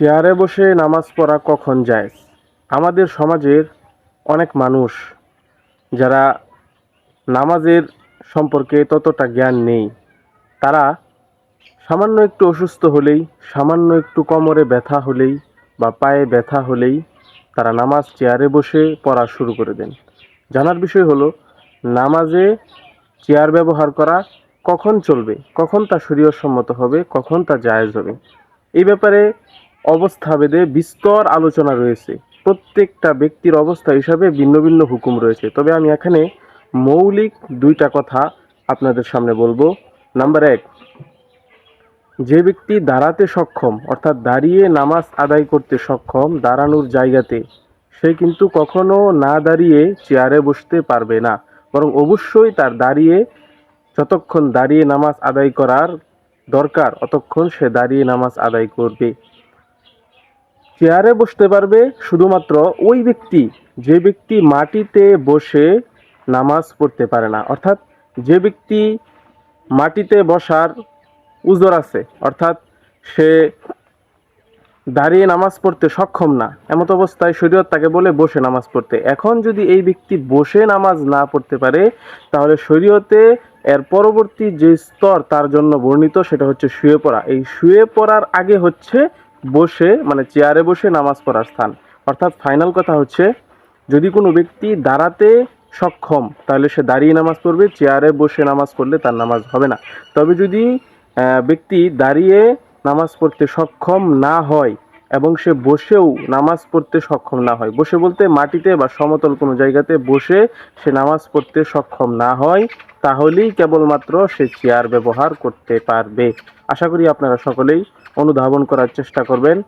চেয়ারে বসে নামাজ পড়া কখন যায় আমাদের সমাজের অনেক মানুষ যারা নামাজের সম্পর্কে ততটা জ্ঞান নেই, তারা সামান্য একটু অসুস্থ হলেই, সামান্য একটু কোমরে ব্যথা হলেই বা পায়ে ব্যথা হলেই তারা নামাজ চেয়ারে বসে পড়া শুরু করে দেন। জানার বিষয় হলো, নামাজে চেয়ার ব্যবহার করা কখন চলবে? কখন তা শরীয়সম্মত হবে? কখন তা জায়েজ হবে? এই ব্যাপারে অবস্থাভেদে বিস্তর আলোচনা রয়েছে। প্রত্যেকটা ব্যক্তির অবস্থা হিসাবে ভিন্ন ভিন্ন হুকুম রয়েছে। তবে আমি এখানে মৌলিক দুইটা কথা আপনাদের সামনে বলব। নাম্বার এক, যে ব্যক্তি দাঁড়াতে সক্ষম, অর্থাৎ দাঁড়িয়ে নামাজ আদায় করতে সক্ষম দাঁড়ানোর জায়গাতে, সে কিন্তু কখনো না দাঁড়িয়ে চেয়ারে বসতে পারবে না। বরং অবশ্যই তার দাঁড়িয়ে, যতক্ষণ দাঁড়িয়ে নামাজ আদায় করার দরকার, অতক্ষণ সে দাঁড়িয়ে নামাজ আদায় করবে। চেয়ারে বসতে পারবে শুধুমাত্র ওই ব্যক্তি, যে ব্যক্তি মাটিতে বসে নামাজ পড়তে পারে না। অর্থাৎ যে ব্যক্তি মাটিতে বসার উজর আছে, অর্থাৎ সে দাঁড়িয়ে নামাজ পড়তে সক্ষম না, এমত অবস্থায় শরীয়ত তাকে বলে বসে নামাজ পড়তে। এখন যদি এই ব্যক্তি বসে নামাজ না পড়তে পারে, তাহলে শরীয়তে এর পরবর্তী যে স্তর তার জন্য বর্ণিত, সেটা হচ্ছে শুয়ে পড়া। এই শুয়ে পড়ার আগে হচ্ছে বসে মানে চেয়ারে বসে নামাজ পড়ার স্থান। অর্থাৎ ফাইনাল কথা হচ্ছে, যদি কোনো ব্যক্তি দাঁড়াতে সক্ষম, তাহলে সে দাঁড়িয়ে নামাজ পড়বে, চেয়ারে বসে নামাজ পড়লে তার নামাজ হবে না। তবে যদি ব্যক্তি দাঁড়িয়ে নামাজ পড়তে সক্ষম না হয় এবং সে বসেও নামাজ পড়তে সক্ষম না হয়, বসে বলতে মাটিতে বা সমতল কোনো জায়গাতে বসে সে নামাজ পড়তে সক্ষম না হয়, তাহলেই কেবলমাত্র সে চেয়ার ব্যবহার করতে পারবে। আশা করি আপনারা সকলেই অনুধাবন করার চেষ্টা করবেন।